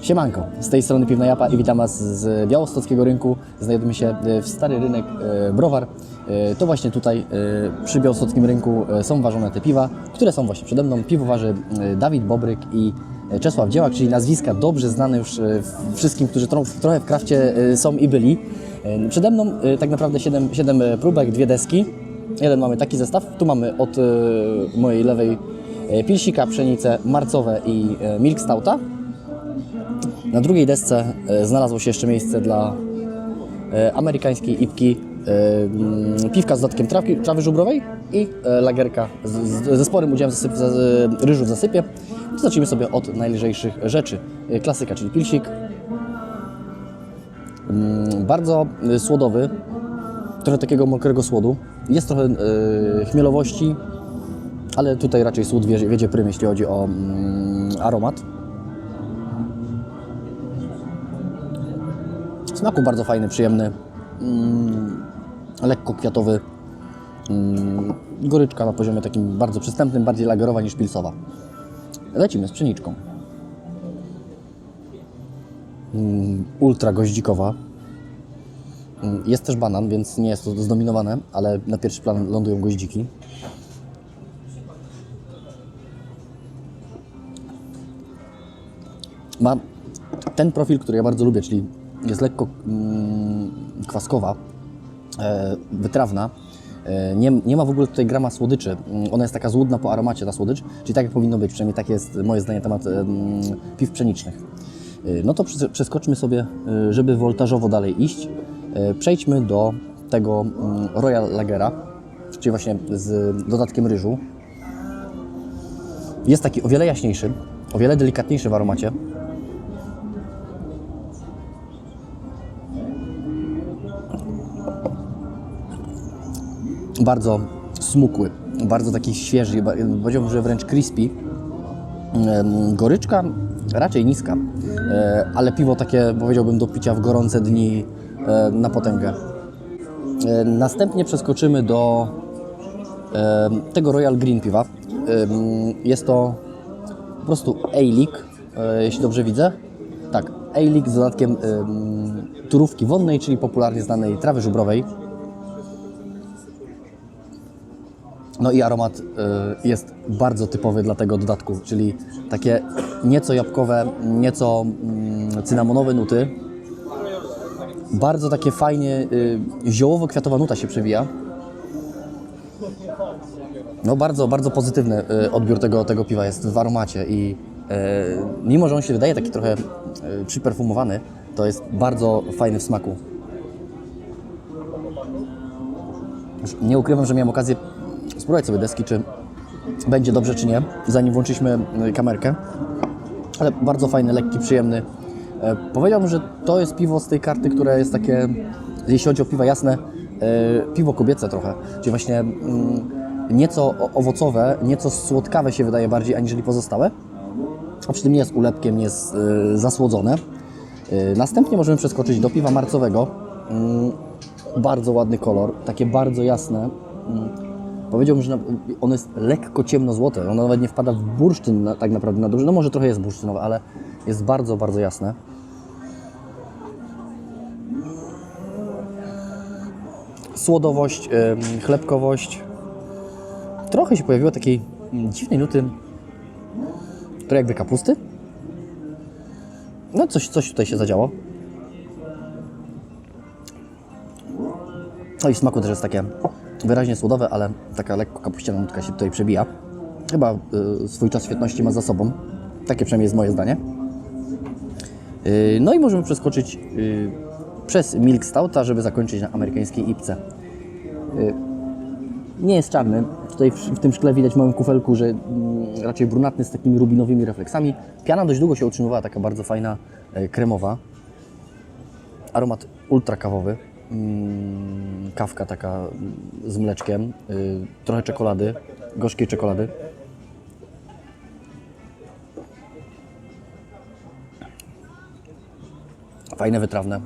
Siemanko, z tej strony Piwna Japa i witam Was z Białostockiego Rynku. Znajdujemy się e, w Stary Rynek e, Browar. E, To właśnie tutaj przy Białostockim Rynku są ważone te piwa, które są właśnie przede mną. Piwowarzy e, Dawid Bobryk i Czesław Dziełak, czyli nazwiska dobrze znane już wszystkim, którzy tro- trochę w krafcie są i byli. Przede mną tak naprawdę 7, 7 próbek, dwie deski. Jeden mamy taki zestaw, tu mamy od mojej lewej pilsika, pszenicę, marcowe i milk stouta. Na drugiej desce e, znalazło się jeszcze miejsce dla e, amerykańskiej ipki, e, mm, piwka z dodatkiem trawki, trawy żubrowej i lagerka z, z, ze sporym udziałem zasyp, za, e, ryżu w zasypie. Zacznijmy sobie od najlżejszych rzeczy. Klasyka, czyli pilsik. Mm, Bardzo słodowy, trochę takiego mokrego słodu. Jest trochę chmielowości, ale tutaj raczej słód wiedzie, wiedzie prym, jeśli chodzi o mm, aromat. Smaku bardzo fajny, przyjemny, mm, lekko kwiatowy. Mm, goryczka na poziomie takim bardzo przystępnym, bardziej lagerowa niż pilsowa. Lecimy z pszeniczką. Mm, ultra goździkowa. Mm, Jest też banan, więc nie jest to zdominowane, ale na pierwszy plan lądują goździki. Ma ten profil, który ja bardzo lubię, czyli jest lekko mm, kwaskowa, e, wytrawna. E, nie, nie ma w ogóle tutaj grama słodyczy. Mm, Ona jest taka złudna po aromacie, ta słodycz, czyli tak jak powinno być. Przynajmniej takie jest moje zdanie na temat em, piw pszenicznych. E, No to przes- przeskoczmy sobie, żeby woltażowo dalej iść. Przejdźmy do tego mm, Royal Lagera, czyli właśnie z dodatkiem ryżu. Jest taki o wiele jaśniejszy, o wiele delikatniejszy w aromacie. Bardzo smukły, bardzo taki świeży, powiedziałbym, że wręcz crispy. Goryczka raczej niska, e, ale piwo takie powiedziałbym do picia w gorące dni e, na potęgę. E, Następnie przeskoczymy do tego Royal Green piwa. Jest to po prostu Eilik, e, jeśli dobrze widzę. Tak, Eilik z dodatkiem em, turówki wonnej, czyli popularnie znanej trawy żubrowej. No i aromat y, jest bardzo typowy dla tego dodatku, czyli takie nieco jabłkowe, nieco mm, cynamonowe nuty. Bardzo takie fajnie y, ziołowo-kwiatowa nuta się przewija. No bardzo, bardzo pozytywny y, odbiór tego, tego piwa jest w aromacie i y, mimo, że on się wydaje taki trochę y, przyperfumowany, to jest bardzo fajny w smaku. Nie ukrywam, że miałem okazję spróbować sobie deski, czy będzie dobrze, czy nie, zanim włączyliśmy y, kamerkę. Ale bardzo fajny, lekki, przyjemny. E, Powiedziałbym, że to jest piwo z tej karty, które jest takie, jeśli chodzi o piwa jasne, e, piwo kobiece trochę. Czyli właśnie mm, nieco owocowe, nieco słodkawe się wydaje bardziej, aniżeli pozostałe. A przy tym nie jest ulepkiem, nie jest e, zasłodzone. Następnie możemy przeskoczyć do piwa marcowego. Mm, Bardzo ładny kolor, takie bardzo jasne. Powiedziałbym, że ono jest lekko ciemnozłote. Ono nawet nie wpada w bursztyn na, tak naprawdę na duży. No może trochę jest bursztynowe, ale jest bardzo, bardzo jasne. Słodowość, ym, chlebkowość. Trochę się pojawiło takiej mm, dziwnej nuty, trochę jakby kapusty. No coś, coś tutaj się zadziało. No i smaku też jest takie wyraźnie słodowe, ale taka lekko kapuściana nutka się tutaj przebija. Chyba y, swój czas świetności ma za sobą. Takie przynajmniej jest moje zdanie. Y, no i możemy przeskoczyć y, przez Milk Stouta, żeby zakończyć na amerykańskiej ipce. Y, nie jest czarny. Tutaj w, w tym szkle widać w małym kufelku, że mm, raczej brunatny z takimi rubinowymi refleksami. Piana dość długo się utrzymywała, taka bardzo fajna, e, kremowa. Aromat ultra kawowy. Mm, kawka taka z mleczkiem, y, trochę czekolady, gorzkiej czekolady. Fajne, wytrawne.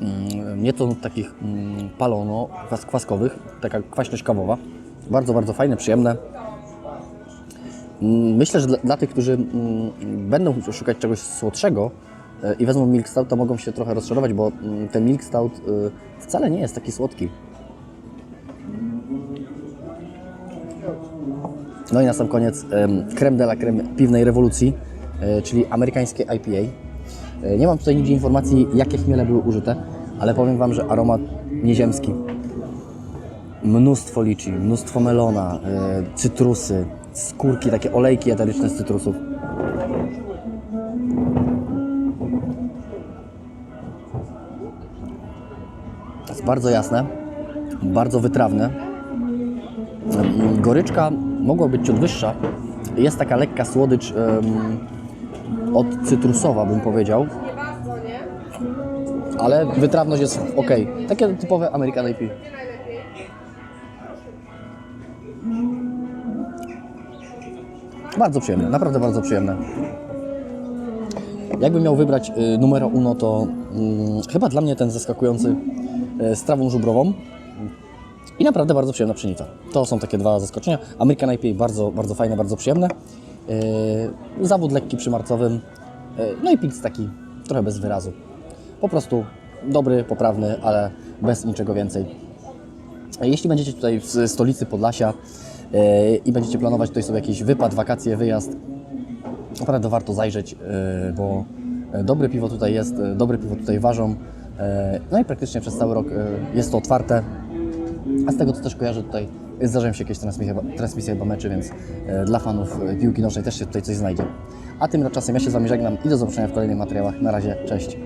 Mm, Nieco takich mm, palono, kwas, kwaskowych, taka kwaśność kawowa. Bardzo, bardzo fajne, przyjemne. Myślę, że dla, dla tych, którzy będą szukać czegoś słodszego, i wezmą milk stout, to mogą się trochę rozczarować, bo mm, ten milk stout e, wcale nie jest taki słodki. No i na sam koniec em, creme de la creme piwnej rewolucji, e, czyli amerykańskie IPA. E, Nie mam tutaj nigdzie informacji, jakie chmiele były użyte, ale powiem Wam, że aromat nieziemski. Mnóstwo liczy, mnóstwo melona, e, cytrusy, skórki, takie olejki eteryczne z cytrusów. Jest bardzo jasne, bardzo wytrawne. Goryczka mogła być ciut wyższa. Jest taka lekka słodycz em, od cytrusowa, bym powiedział. Ale wytrawność jest ok. Takie typowe American najlepiej. Bardzo przyjemne, naprawdę bardzo przyjemne. Jakbym miał wybrać y, numero uno, to mm, chyba dla mnie ten zaskakujący y, z trawą żubrową i naprawdę bardzo przyjemna pszenica. To są takie dwa zaskoczenia. American IPA bardzo, bardzo fajne, bardzo przyjemne. Y, zawód lekki przy marcowym. Y, no i pizz taki trochę bez wyrazu. Po prostu dobry, poprawny, ale bez niczego więcej. Jeśli będziecie tutaj w stolicy Podlasia e, i będziecie planować tutaj sobie jakiś wypad, wakacje, wyjazd, naprawdę warto zajrzeć, e, bo e, dobre piwo tutaj jest, e, dobre piwo tutaj ważą. E, No i praktycznie przez cały rok e, jest to otwarte. A z tego co też kojarzę tutaj zdarzają się jakieś transmisje, transmisje chyba meczy, więc e, dla fanów e, piłki nożnej też się tutaj coś znajdzie. A tymczasem ja się z Wami żegnam i do zobaczenia w kolejnych materiałach. Na razie, cześć.